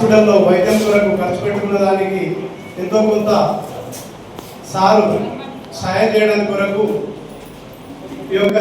హాస్పిటల్లో వైద్యం కొరకు ఖర్చు పెట్టుకున్న దానికి ఎంతో కొంత సారు సాయం చేయడానికి కొరకు ఈ యొక్క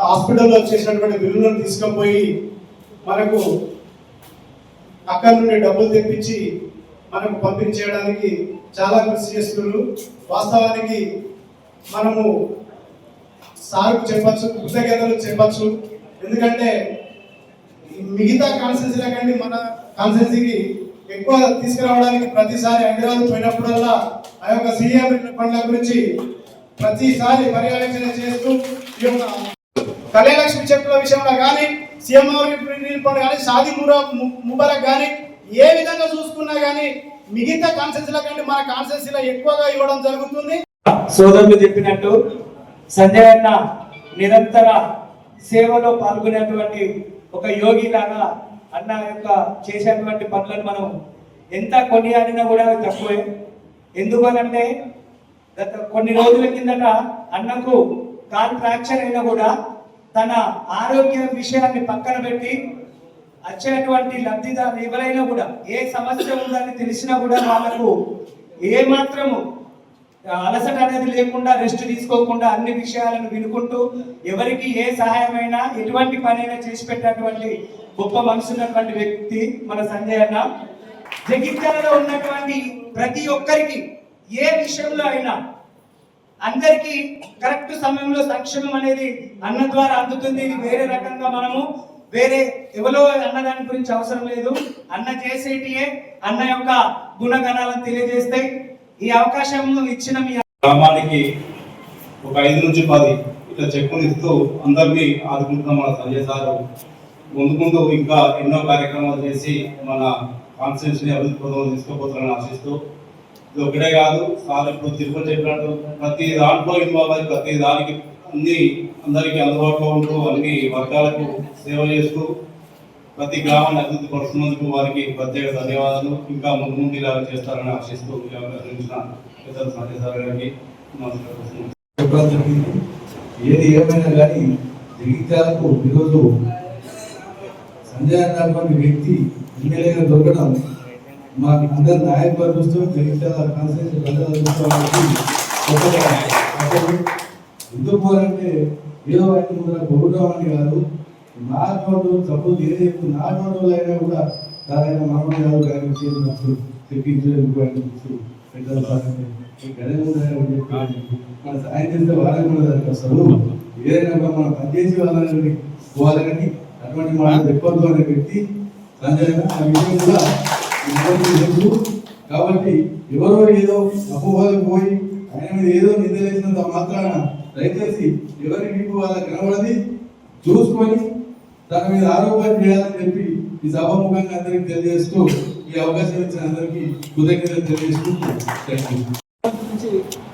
హాస్పిటల్లో చేసినటువంటి బిల్లులను తీసుకుపోయి మనకు అక్కడి నుండి డబ్బులు తెప్పించి మనకు పంపిణీ చేయడానికి చాలా కృషి చేస్తున్నారు. వాస్తవానికి మనము సార్కు చెప్పచ్చు కృతజ్ఞతలు చెప్పచ్చు. ఎందుకంటే మిగతా కాన్స్టెన్సీల కంటే మన కాన్స్టెన్సీకి ఎక్కువ తీసుకురావడానికి ప్రతిసారి హైదరాబాద్ పోయినప్పుడల్లా ఆ యొక్క సీఎం పనుల గురించి ప్రతిసారి పర్యవేక్షణ చేస్తూ ఈ యొక్క కళ్యాణలక్ష్మి చెప్పుల విషయంలో కానీ సీఎం పనులు కానీ షాది మురా ముబారక్ కానీ ఏ విధంగా చూసుకున్నా కానీ మిగతా కాన్స్టెన్సీల కంటే మన కాన్స్టెన్సీలో ఎక్కువగా ఇవ్వడం జరుగుతుంది. సోదరులు చెప్పినట్టు సంజయ్ అన్న నిరంతర సేవలో పాల్గొనేటువంటి ఒక యోగి లాగా అన్న యొక్క చేసేటువంటి పనులను మనం ఎంత కొనియాడినా కూడా అవి తక్కువే. ఎందుకనంటే గత కొన్ని రోజుల కిందట అన్నకు కాల్ ఫ్రాక్చర్ అయినా కూడా తన ఆరోగ్య విషయాన్ని పక్కన పెట్టి వచ్చేటువంటి లబ్ధిదారు ఎవరైనా కూడా ఏ సమస్య ఉందని తెలిసినా కూడా వాళ్ళకు ఏ మాత్రము అలసట అనేది లేకుండా రెస్ట్ తీసుకోకుండా అన్ని విషయాలను వినుకుంటూ ఎవరికి ఏ సహాయమైనా ఎటువంటి పనైనా చేసి పెట్టినటువంటి గొప్ప మనసున్నటువంటి వ్యక్తి మన సంజయ్ అన్న. జగిత్యాలలో ఉన్నటువంటి ప్రతి ఒక్కరికి ఏ విషయంలో అయినా అందరికీ కరెక్ట్ సమయంలో సంక్షేమం అనేది అన్న ద్వారా అందుతుంది. ఇది వేరే రకంగా మనము వేరే ఎవరో అన్న దాని గురించి అవసరం లేదు. అన్న చేసేటియే అన్న యొక్క గుణగణాలను తెలియజేస్తే ఈ అవకాశం ఇచ్చిన మీ గ్రామానికి ఒక ఐదు నుంచి పది ఇట్లా చెక్కులు ఇస్తూ అందరినీ ఆదుకుంటున్నాం మన సంజయ్ సార్. ముందు ముందు ఇంకా ఎన్నో కార్యక్రమాలు చేసి మన కాన్స్టిట్యూన్సీని అభివృద్ధి పథకం తీసుకుపోతారని ఆశిస్తూ ఇది ఒకటే కాదు సార్ ఇప్పుడు తిరుపతి చెప్పినట్టు ప్రతి దాంట్లో ఇన్వాల్వ్ అయ్యి ప్రతి దానికి అన్ని అందరికీ అందుబాటులో ఉంటూ అన్ని వర్గాలకు సేవ చేస్తూ ప్రతి గ్రామాన్ని అభివృద్ధి పరుస్తున్నందుకు వారికి ప్రత్యేక ధన్యవాదాలు. ఇంకా ముందు ముందు ఇలా చేస్తారని ఆశిస్తూ ఈ అవకాశం ఇచ్చిన గారికి చెప్పడం జరిగింది ఏది ఏమైనా కానీ జగిత్యాలకు ఈరోజు సంజయ్ అన్నటువంటి వ్యక్తి ఎమ్మెల్యేగా దొరకడం మా అందరి నాయకుల దృష్టి జగిత్యాల కాన్స్టిట్యూన్సీ ప్రజల ఎందుకు అంటే ఏదో ఆయన ముందర గౌరవం అని కాదు నా నోటు సపోజ్ ఏదైతే నా అయినా కూడా దాని మామూలు కాదు కానీ చేసినప్పుడు తెప్పించేందుకు ఆయన పెద్దల మన సాయం చేస్తే వాళ్ళకి కూడా దానికి ఏదైనా మనం పనిచేసి వాళ్ళని పోవాలని అటువంటి మాట చెప్పొద్దు అనే వ్యక్తి సంజయ్ ఆ విషయం కూడా తెలుసు. కాబట్టి ఎవరో ఏదో అపోహలకు పోయి ఆయన మీద ఏదో నిందలేసినంత మాత్రాన దయచేసి ఎవరి మీకు వాళ్ళ కనబడది చూసుకొని దాని మీద ఆరోపణ చేయాలని చెప్పి ఈ సభాముఖంగా అందరికీ తెలియజేస్తూ ఈ అవకాశం ఇచ్చిన అందరికీ కృతజ్ఞతలు తెలియజేస్తూ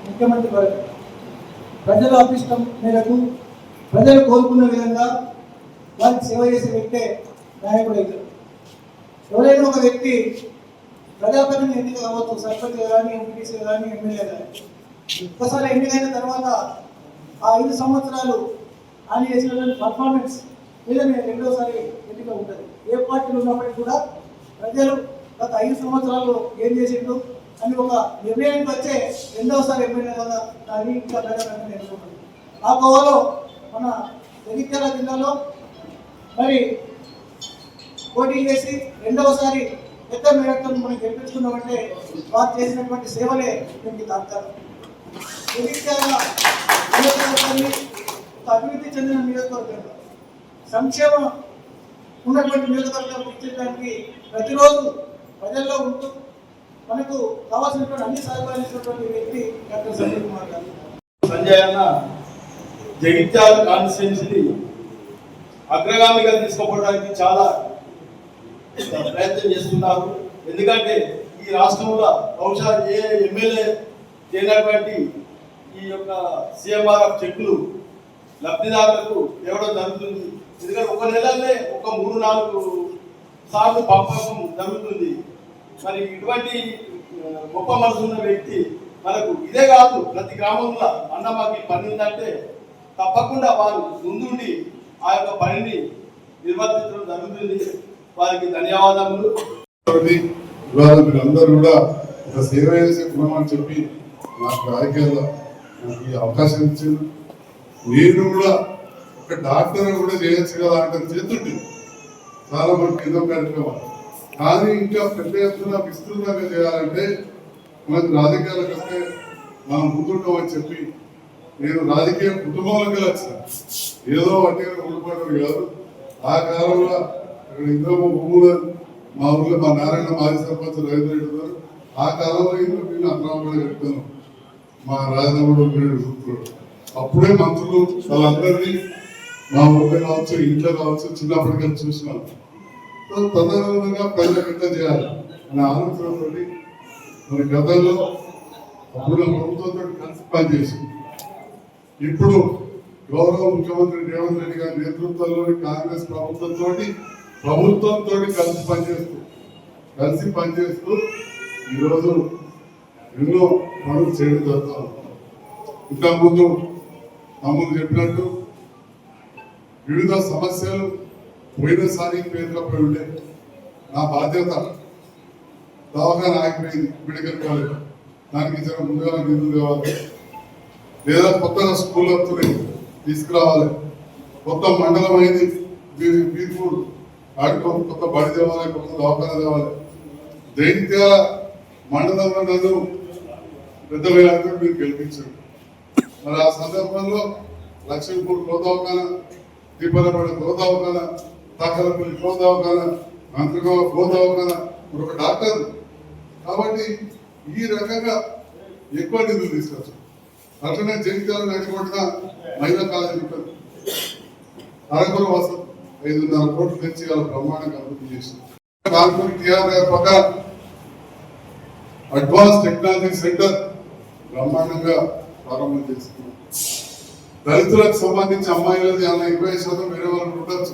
ముఖ్యమంత్రి వరకు ప్రజల అభిష్టం మేరకు ప్రజలు కోరుకున్న విధంగా వారికి సేవ చేసే వ్యక్తే నాయకుడు అవుతారు ఎవరైనా ఒక వ్యక్తి ప్రజాప్రతినిధి ఎన్నిక కావచ్చు సర్పంచ్ కానీ ఎంపీసీ కానీ ఎమ్మెల్యే కానీ ఒక్కసారి ఎన్నికైన తర్వాత ఆ ఐదు సంవత్సరాలు ఆయన చేసినటువంటి పర్ఫార్మెన్స్ మీద నేను రెండోసారి ఎన్నిక ఉంటుంది. ఏ పార్టీలు ఉన్నప్పటికీ కూడా ప్రజలు గత ఐదు సంవత్సరాలు ఏం చేసిండు అని ఒక నిర్ణయానికి వచ్చే రెండవసారి ఎమ్మెల్యే కదా కానీ ఇంకా ప్రజలను నేర్చుకుంటుంది. ఆ కోవలో మన జగిత్యాల జిల్లాలో మరి పోటీ చేసి రెండవసారి పెద్ద మేరతో మనం గెలిపించుకున్నామంటే వారు చేసినటువంటి సేవలే దీనికి తాగుతారు జగిత్యాల నియోజకవర్గాన్ని అభివృద్ధి చెందిన నియోజకవర్గంగా సంక్షేమం ఉన్నటువంటి నియోజకవర్గాలు గుర్తించడానికి ప్రతిరోజు ప్రజల్లో ఉంటూ మనకు కావాల్సినటువంటి అన్ని సదుపాయాలు వ్యక్తి డాక్టర్ సంజయ్ కుమార్ గారు. సంజయ్ అన్న జగిత్యాల కాన్స్టిట్యున్సీని అగ్రగామిగా తీసుకుపోవడానికి చాలా ప్రయత్నం చేస్తున్నారు. ఎందుకంటే ఈ రాష్ట్రంలో బహుశా ఏ ఎమ్మెల్యే చేయనటువంటి ఈ యొక్క సిఎంఆర్ఎఫ్ చెక్కులు లబ్ధిదారులకు ఇవ్వడం జరుగుతుంది. ఎందుకంటే ఒక నెలలనే ఒక మూడు నాలుగు సార్లు పంపకం జరుగుతుంది. మరి ఇటువంటి గొప్ప మనసు ఉన్న వ్యక్తి మనకు ఇదే కాదు ప్రతి గ్రామంలో అన్న మాకు ఈ పని ఉందంటే తప్పకుండా వారు ముందుండి ఆ యొక్క పనిని నిర్వర్తించడం జరుగుతుంది. వారికి ధన్యవాదములు. ఇవాళ మీరు అందరూ కూడా ఒక సేవ చేసే గుణం అని చెప్పి నాకు రాజకీయాల్లో నాకు ఈ అవకాశం ఇచ్చింది నేను కూడా ఒక డాక్టర్ కూడా చేయొచ్చు కదా అంటే చేతుంటే చాలా మనకి ఏదో కార్యక్రమాలు కానీ ఇంకా పెద్ద ఎత్తున విస్తృతంగా చేయాలంటే మనకు రాజకీయాలకు వస్తే మనం ముందుంటామని చెప్పి నేను రాజకీయ కుటుంబంలోకి వచ్చిన. ఏదో అంటే ఉండిపోవడం కాదు. ఆ కాలంలో ఇక్కడ ఇంద్రమ భూములు మా ఊర్లో మా నారాయణ మాజీ సర్పంచ్ రవీంద్ర రెడ్డి గారు ఆ కాలంలో ఇంద్ర నేను అక్రమంగా చెప్తాను మా రాజధాని చూపుతాడు అప్పుడే మంత్రులు వాళ్ళందరినీ మా ఊళ్ళో కావచ్చు ఇంట్లో కావచ్చు చిన్నప్పటికీ చూసినాం తదనుగుణంగా ప్రజలకు చేయాలి అనే ఆలోచనతో మన గతంలో అప్పుడు ప్రభుత్వంతో కలిసి పనిచేసి ఇప్పుడు గౌరవ ముఖ్యమంత్రి రేవంత్ రెడ్డి గారి నేతృత్వంలోని కాంగ్రెస్ ప్రభుత్వంతో ప్రభుత్వంతో కలిసి పనిచేస్తూ కలిసి పనిచేస్తూ ఈరోజు ఎన్నో పనులు చేయడం జరుగుతూ ఇంతకుముందు తమ్ముడు చెప్పినట్టు వివిధ సమస్యలు పోయినసారి పేరుకపోయి ఉండే నా బాధ్యత దవాఖాన ఆగిపోయింది మెడికల్ కాలేజ్. దానికి ఇచ్చిన ముందుగా నిధులు కావాలి. లేదా కొత్తగా స్కూల్ వస్తున్నాయి తీసుకురావాలి. కొత్త మండలం అయింది. బీర్పూర్ ఆడుకో కొత్త బడి తేవాలి కొత్త దవాఖాన తేవాలి దైత్యాల మండలంలో నన్ను పెద్ద వేలంతో మీరు గెలిపించారు. మరి ఆ సందర్భంలో లక్ష్మీపూర్ గోదావకాన దీపాలపడ గోదావకాన తాకలపల్లి గోదావకాన మంత్రిగో గోదావకాన ఒక డాక్టర్. కాబట్టి ఈ రకంగా ఎక్కువ నిధులు తీసుకొచ్చారు. అట్లనే జగిత్యాల నడిపడిన మహిళా కాలేజీ ఉంటుంది అరకొర ఐదున్నర కోట్లు తెచ్చి వాళ్ళ బ్రహ్మాండంగా అభివృద్ధి చేసింది. కాన్పూర్ టీఆర్ గారి అడ్వాన్స్ టెక్నాలజీ సెంటర్ బ్రహ్మాండంగా ప్రారంభం చేసుకున్నాం దళితులకు సంబంధించి అమ్మాయిలది అలా ఇరవై శాతం వేరే వాళ్ళకి ఉండొచ్చు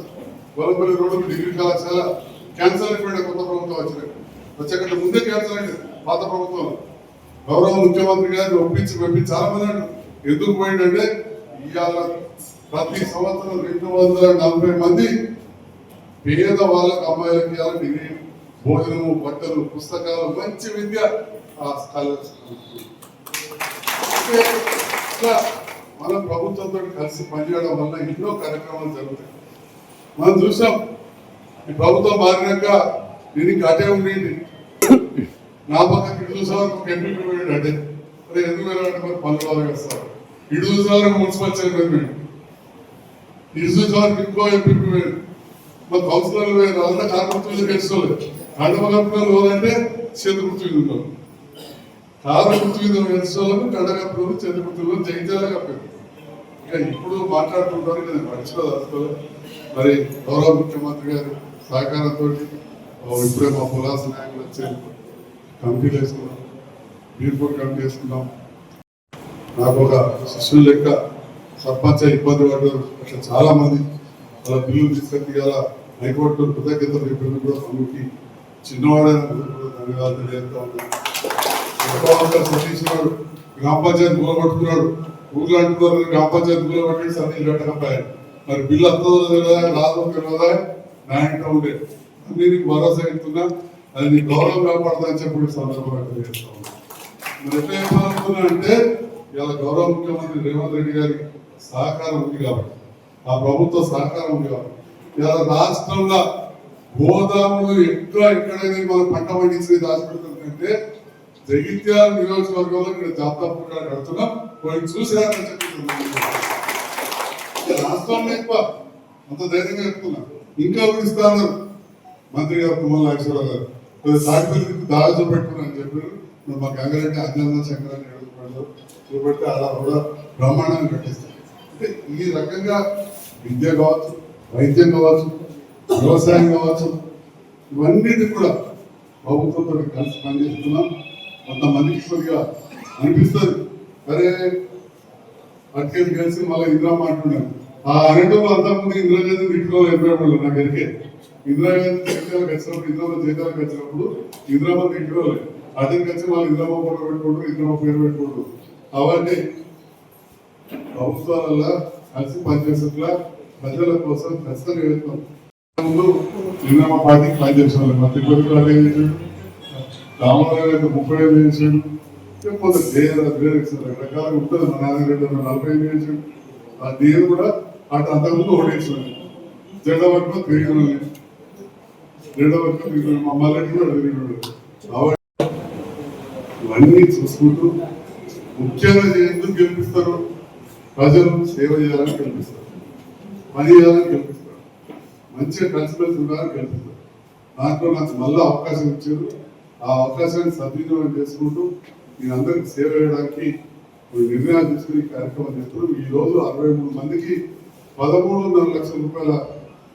వలపల్లి రోడ్డు డిగ్రీ కళాశాల క్యాన్సర్ అయిపోయిన కొత్త ప్రభుత్వం వచ్చినాయి వచ్చేకంటే ముందే క్యాన్సర్ అయింది పాత ప్రభుత్వం. గౌరవ ముఖ్యమంత్రి గారిని ఒప్పించి పంపించి చాలా మంది ఎందుకు పోయిందంటే ఇవాళ ప్రతి సంవత్సరం రెండు వందల నలభై మంది పేద వాళ్ళకి అమ్మాయిలకి ఇవాళ డిగ్రీ భోజనము బట్టలు పుస్తకాలు మంచి విద్య ఆ స్కాలర్షిప్ అంటే ఇట్లా మనం ప్రభుత్వంతో కలిసి పనిచేయడం వల్ల ఎన్నో కార్యక్రమాలు జరుగుతాయి. మనం చూసాం ఈ ప్రభుత్వం మారినాక దీనికి అటే ఉండేది. నా పక్కన ఇటు చూసే ఒక ఎంపీ పోయాడు అంటే అదే ఎందుకు వెళ్ళాలంటే మరి పనులు బాగా వేస్తారు. ఇటు చూసే మున్సిపల్ చైర్మన్ పోయాడు ఇటు చూసే ఇంకో ఎంపీ పోయాడు మా కౌన్సిలర్లు పోయారు అంతా కార్పొరేట్ తెలుసుకోలేదు కడప కప్పులు పోదంటే చేతి గుర్తు కారు గుర్తు మీద వేసుకోవాలని కడగప్పులు చేతి గుర్తులు కప్పారు. ఇక ఇప్పుడు మాట్లాడుతుంటారు కానీ మనిషిలో అసలు మరి గౌరవ ముఖ్యమంత్రి గారి సహకారంతో ఇప్పుడే మా పులాస నాయకులు వచ్చారు. కమిటీలు వేసుకున్నాం. బీర్పూర్ కమిటీ వేసుకున్నాం. నాకు ఒక శిష్యుల లెక్క సర్పంచ్ ఇబ్బంది పడ్డారు. అట్లా చాలా మంది అలా బిల్లులు తీసుకొని గల హైకోర్టు కృతజ్ఞతలు కూడా తమ్ముడికి చిన్నవాడైన ధన్యవాదాలు తెలియజేస్తా ఉన్నాను. ఎక్కువ సతీష్ గ్రామ పంచాయతీ కూలగొట్టుకున్నాడు ఊర్లో అంటున్నారు గ్రామ పంచాయతీ కూలగొట్టి సతీష్ కట్టకపోయాడు మరి బిల్లు అంతా తెలియదా? రాదు తెలియదా? నా ఇంట్లో ఉండే. అన్ని నీకు భరోసా ఇస్తున్నా. అది నీ గౌరవం కాపాడుతా అని చెప్పి సందర్భంగా తెలియజేస్తా ఉన్నాను అంటే ఇలా గౌరవ ముఖ్యమంత్రి రేవంత్ రెడ్డి గారికి సహకారం ఉంది కాబట్టి. ఆ ప్రభుత్వ సహకారం ఉంది కాబట్టి. ఇలా రాష్ట్రంలో గోదాములు ఎక్కడ ఎక్కడైనా మనం పంట పండించేది దాచిపెడుతుందంటే జగిత్యాల నియోజకవర్గంలో ఇక్కడ జాబితా ప్రకారం కడుతున్నాం పోయి చూసారని చెప్పి రాష్ట్రంలో ఎక్కువ అంత ధైర్యంగా చెప్తున్నా. ఇంకా కూడా ఇస్తాను మంత్రి గారు తుమ్మల నాగేశ్వరరావు గారు. కొద్ది సాగిపల్లికి దారి చూపెట్టుకున్నాను చెప్పారు. మా గంగారెడ్డి అజ్ఞాన శంకరాన్ని అడుగుతున్నాడు చూపెడితే అలా కూడా బ్రహ్మాండాన్ని కట్టిస్తారు. అంటే ఈ రకంగా విద్య కావచ్చు వైద్యం కావచ్చు వ్యవసాయం కావచ్చు ఇవన్నిటి కూడా ప్రభుత్వంతో కలిసి పనిచేస్తున్నాం. కొంతమందికి కొద్దిగా అనిపిస్తుంది. సరే అట్కేది కలిసి మళ్ళీ ఇందిరా మాట్లాడాను ఆ అరటంలో అంతకుముందు ఇందిరాగాంధీ తిట్టుకోవాలి ఎదురపడలేదు నాకు ఎరికే ఇందిరాగాంధీ జీతాలకు వచ్చినప్పుడు ఇందిరాబాద్ జీతాలకు వచ్చినప్పుడు ఇందిరాబాద్ తిట్టుకోవాలి. అతనికి వచ్చి వాళ్ళు ఇందిరాబాద్ ఫోటో పెట్టుకోవడం ఇందిరాబాద్ పేరు పెట్టుకోవడం అవన్నీ ప్రభుత్వాల కలిసి పనిచేసేట్లా ప్రజల కోసం ఖచ్చితంగా వెళ్తాం ముందు ఇందిరామ పార్టీకి పనిచేసే వాళ్ళు మా తిరుపతి గారు ఏం చేశాడు రామారావు ముప్పై ఐదు చేశాడు లేకపోతే వేరే రకరకాలుగా ఉంటుంది. మా నాన్నగారు నలభై ఐదు చేశాడు ఆ నేను కూడా అటు అంతకుముందు ఓడేసాను జెండా పట్టుకుని తిరిగిన జెండా పట్టుకుని తిరిగిన మా కూడా తిరిగినాడు ఇవన్నీ చూసుకుంటూ ముఖ్యంగా ఎందుకు గెలిపిస్తారు ప్రజలు సేవ చేయాలని గెలిపిస్తారు. పని చేయాలని గెలిపిస్తారు. మంచిగా కలిసిమెలిసి ఉండాలని గెలిపిస్తారు. దాంట్లో నాకు మళ్ళీ అవకాశం ఇచ్చారు. ఆ అవకాశాన్ని సద్వినియోగం చేసుకుంటూ మీ అందరికి సేవ చేయడానికి నిర్ణయాలు తీసుకుని కార్యక్రమం చేస్తున్నాం ఈ రోజు అరవై మూడు మందికి పదమూడున్నర లక్షల రూపాయల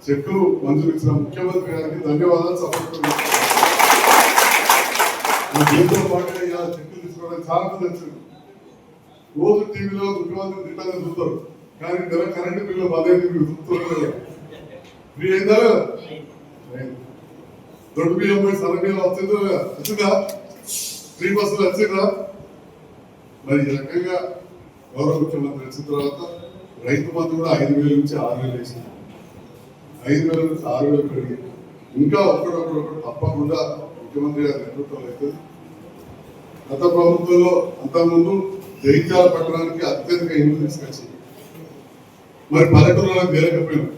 చెక్కులు మంజూరు ఇచ్చిన ముఖ్యమంత్రి గారికి ధన్యవాదాలు. సమర్పిస్తున్నాను నా జీవితంతో పాటుగా ఇలా చెక్కులు తీసుకోవడానికి చాలా మంది వచ్చింది రోజు టీవీలో ముఖ్యమంత్రి తిట్టాలని చూస్తారు. కానీ నెల కరెంటు బిల్లు పదహైదు మీరు చూస్తున్నారు ఫ్రీ అయిందా. లేదా? అయింది. దొడ్డు బియ్యం పోయి సన్న బియ్యం వచ్చిందా? ఫ్రీ బస్సులు వచ్చిందా? మరి ఈ రకంగా గౌరవ ముఖ్యమంత్రి వచ్చిన తర్వాత రైతు బంధు కూడా ఐదు వేల నుంచి ఆరు వేలు వేసింది. ఐదు వేల నుంచి ఆరు వేలు పెరిగింది. ఇంకా ఒకడొకడొకడు తప్పకుండా ముఖ్యమంత్రి గారి నేతృత్వంలో అవుతుంది. గత ప్రభుత్వంలో అంతకుముందు జైత్యాల పట్టణానికి అత్యధిక ఇల్లు తీసుకొచ్చింది. మరి పల్లెటూరులో తేలకపోయినాం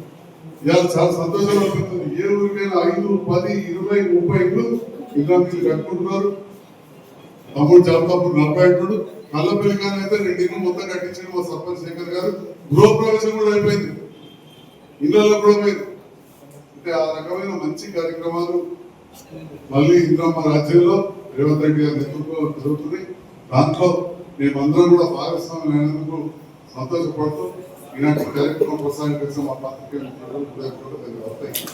ఇవాళ చాలా సంతోషంగా ఉంటుంది ఏ ఊరికైనా ఐదు పది ఇరవై ముప్పై ఇల్లు ఇంకా మీరు కట్టుకుంటున్నారు. తమ్ముడు చదువుతప్పుడు నలభై అంటుడు కళ్ళపల్లి కానీ అయితే రెండు ఇల్లు మొత్తం కట్టించిన మా సర్పంచ్ శేఖర్ గారు. గృహప్రవేశం కూడా అయిపోయింది. ఇళ్ళల్లో కూడా పోయింది. అంటే ఆ రకమైన మంచి కార్యక్రమాలు మళ్ళీ ఇంద్రమ్మ రాజ్యంలో రేవంత్ రెడ్డి గారి నేతృత్వం జరుగుతుంది. దాంట్లో మేమందరం కూడా భాగస్వామ్యం అయినందుకు సంతోషపడుతూ ఇలాంటి కార్యక్రమం కొనసాగించిన మా పాత్రికేయులకు ధన్యవాదాలు